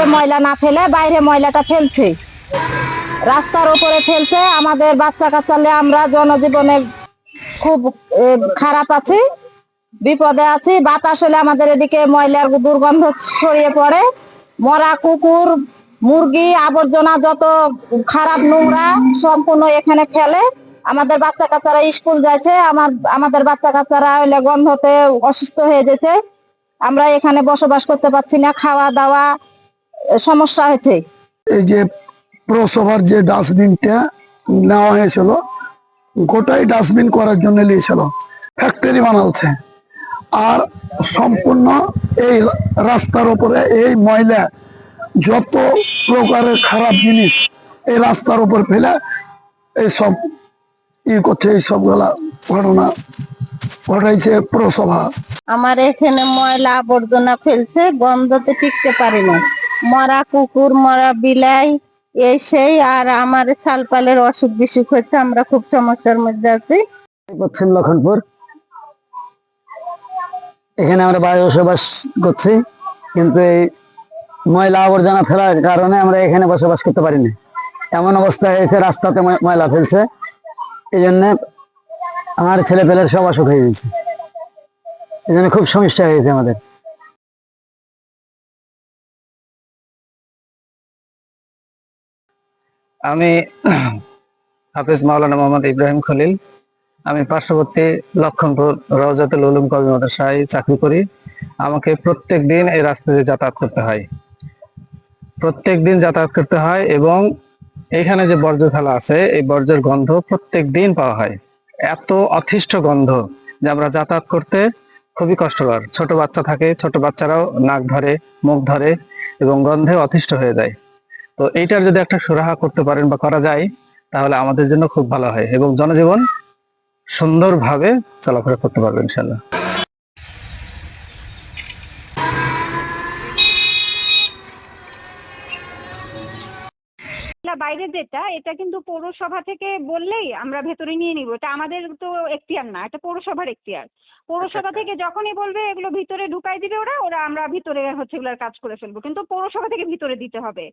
ভিতরে ময়লা না ফেলে বাইরে ময়লাটা ফেলছে। রাস্তার উপরে ফেলছে, আমাদের বাচ্চা কাচ্চালে আমরা জনজীবনে খুব খারাপ আছি, বিপদে আছি, বাতাস হলে আমাদের এদিকে ময়লার দুর্গন্ধ ছড়িয়ে পড়ে। মরা কুকুর, মুরগি, আবর্জনা যত খারাপ নোংরা সম্পূর্ণ এখানে ফেলে। আমাদের বাচ্চা কাচ্চারা স্কুল যাচ্ছে আমার, আমাদের বাচ্চা কাচ্চারা হইলে গন্ধতে অসুস্থ হয়ে যেতে আমরা এখানে বসবাস করতে পারছি না, খাওয়া দাওয়া সমস্যা হয়েছে। এই যে পৌরসভার যে ডাস্টবিনটা নেওয়া হয়েছিল গোটাই ডাস্টবিন করার জন্য নিয়েছিল। ফ্যাক্টরি বানাচ্ছে। আর সম্পূর্ণ এই রাস্তার উপরে এই ময়লা যত প্রকারের খারাপ জিনিস এই রাস্তার উপর ফেলে এই সব ই করছে এই সবগুলা ঘটনা ঘটাইছে পৌরসভা। আমার এখানে ময়লা আবর্জনা ফেলছে গন্ধতে টিকতে পারি না। মরা কুকুর, মরা বিলাই এই সেই, আর আমার সালপালের অসুখ বিসুখ হচ্ছে, আমরা খুব সমস্যার মধ্যে আছি। পশ্চিম লক্ষণপুর। এখানে আমরা বসবাস করছি, কিন্তু এই ময়লা আবর্জনা ফেলার কারণে আমরা এখানে বসবাস করতে পারি না এমন অবস্থা হয়েছে, রাস্তাতে ময়লা ফেলছে। এই জন্য আমার ছেলে পেলের সব অসুখ হয়ে গেছে। এই জন্য খুব সমস্যা হয়েছে আমাদের। আমি হাফিজ মাওলানা মোহাম্মদ ইব্রাহিম খলিল। আমি পার্শ্ববর্তী লক্ষণপুর রওজাতুল উলুম কবি মাদ্রাসায় চাকরি করি। আমাকে প্রত্যেক দিন এই রাস্তা দিয়ে যাতায়াত করতে হয়। প্রত্যেক দিন যাতায়াত করতে হয় এবং এখানে যে বর্জ্য ফেলা আছে, এই বর্জ্যের গন্ধ প্রত্যেক দিন পাওয়া হয়। এত অথিষ্ঠ গন্ধ যে আমরা যাতায়াত করতে খুবই কষ্টকর। ছোট বাচ্চা থাকে, ছোট বাচ্চারাও নাক ধরে, মুখ ধরে এবং গন্ধে অতিষ্ঠ হয়ে যায়। তো এইটার যদি একটা সুরাহা করতে পারেন বা করা যায়, তাহলে আমাদের জন্য খুব ভালো হয় এবং জনজীবন সুন্দরভাবে চলাফেরা করতে পারবে ইনশাল্লাহ বাইরে যেটা, এটা কিন্তু পৌরসভা থেকে বললেই আমরা ভেতরে নিয়ে নিব। এটা আমাদের তো এখতিয়ার না, এটা পৌরসভার এখতিয়ার। পৌরসভা থেকে যখনই বলবে এগুলো ভিতরে ঢুকাই দিবে ওরা ওরা আমরা ভিতরে হচ্ছে এগুলোর কাজ করে ফেলব। কিন্তু পৌরসভা থেকে ভিতরে দিতে হবে।